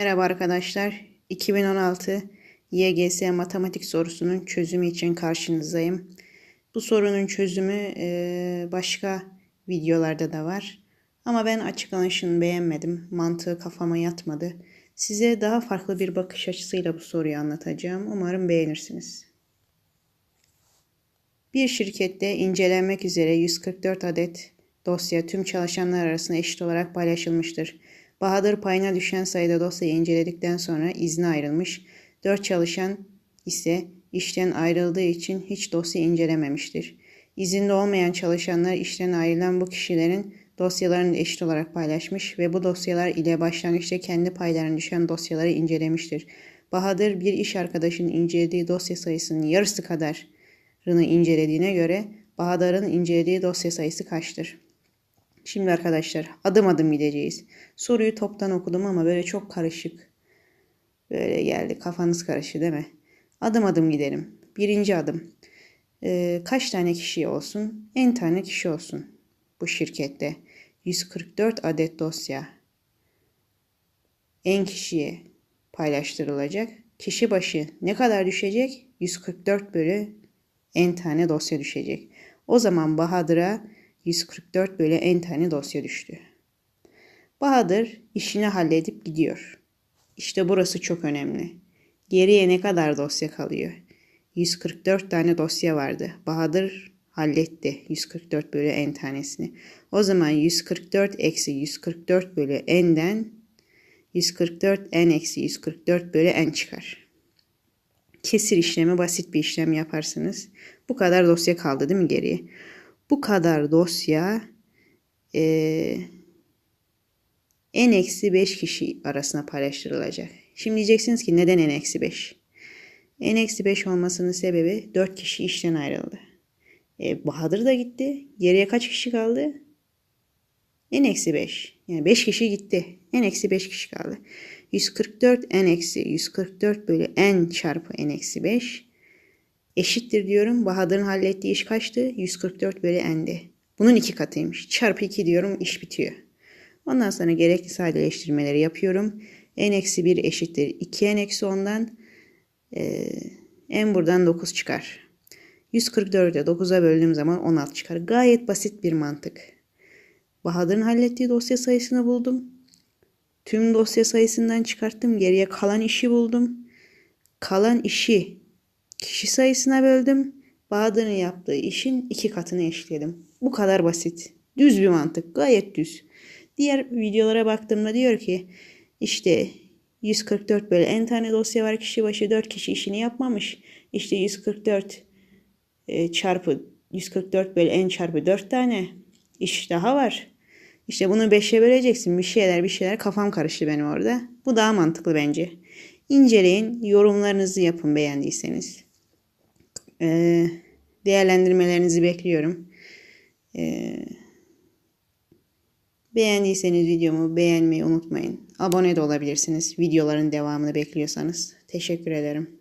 Merhaba arkadaşlar. 2016 YGS matematik sorusunun çözümü için karşınızdayım. Bu sorunun çözümü e, başka videolarda da var. Ama ben açıklanışını beğenmedim. Mantığı kafama yatmadı. Size daha farklı bir bakış açısıyla bu soruyu anlatacağım. Umarım beğenirsiniz. Bir şirkette incelenmek üzere 144 adet dosya tüm çalışanlar arasında eşit olarak paylaşılmıştır. Bahadır payına düşen sayıda dosyayı inceledikten sonra izne ayrılmış. 4 çalışan ise işten ayrıldığı için hiç dosya incelememiştir. İzinde olmayan çalışanlar işten ayrılan bu kişilerin dosyalarını eşit olarak paylaşmış ve bu dosyalar ile başlangıçta kendi paylarına düşen dosyaları incelemiştir. Bahadır bir iş arkadaşının incelediği dosya sayısının yarısı kadarını incelediğine göre Bahadır'ın incelediği dosya sayısı kaçtır? Şimdi arkadaşlar adım adım gideceğiz. Soruyu toptan okudum ama böyle çok karışık. Böyle geldi kafanız karıştı değil mi? Adım adım gidelim. Birinci adım. Ee, kaç tane kişi olsun? En tane kişi olsun. Bu şirkette. 144 adet dosya. En kişiye paylaştırılacak. Kişi başı ne kadar düşecek? 144 bölü en tane dosya düşecek. O zaman Bahadır'a 144 bölü n tane dosya düştü. Bahadır işini halledip gidiyor. İşte burası çok önemli. Geriye ne kadar dosya kalıyor? 144 tane dosya vardı. Bahadır halletti 144 bölü n tanesini. O zaman 144 eksi 144 bölü n'den 144 n eksi 144 bölü n çıkar. Kesir işlemi basit bir işlem yaparsınız. Bu kadar dosya kaldı değil mi geriye? Bu kadar dosya e, en eksi 5 kişi arasına paylaştırılacak. Şimdi diyeceksiniz ki neden en eksi 5? En eksi 5 olmasının sebebi 4 kişi işten ayrıldı. E, Bahadır da gitti. Geriye kaç kişi kaldı? En eksi 5. Yani 5 kişi gitti. En eksi 5 kişi kaldı. 144 n eksi 144 bölü n çarpı n eksi 5 eşittir diyorum. Bahadır'ın hallettiği iş kaçtı? 144 bölü n'di. Bunun iki katıymış. Çarpı 2 diyorum iş bitiyor. Ondan sonra gerekli sadeleştirmeleri yapıyorum. n eksi 1 eşittir 2 n eksi 10'dan e, n buradan 9 çıkar. 144'e 9'a böldüğüm zaman 16 çıkar. Gayet basit bir mantık. Bahadır'ın hallettiği dosya sayısını buldum. Tüm dosya sayısından çıkarttım. Geriye kalan işi buldum. Kalan işi Kişi sayısına böldüm. Bahadır'ın yaptığı işin iki katını eşitledim. Bu kadar basit. Düz bir mantık. Gayet düz. Diğer videolara baktığımda diyor ki işte 144 böyle en tane dosya var kişi başı 4 kişi işini yapmamış. İşte 144 e, çarpı 144 böyle en çarpı 4 tane iş daha var. İşte bunu 5'e böleceksin. Bir şeyler bir şeyler kafam karıştı benim orada. Bu daha mantıklı bence. İnceleyin, yorumlarınızı yapın beğendiyseniz. Ee, değerlendirmelerinizi bekliyorum. Ee, beğendiyseniz videomu beğenmeyi unutmayın. Abone de olabilirsiniz videoların devamını bekliyorsanız. Teşekkür ederim.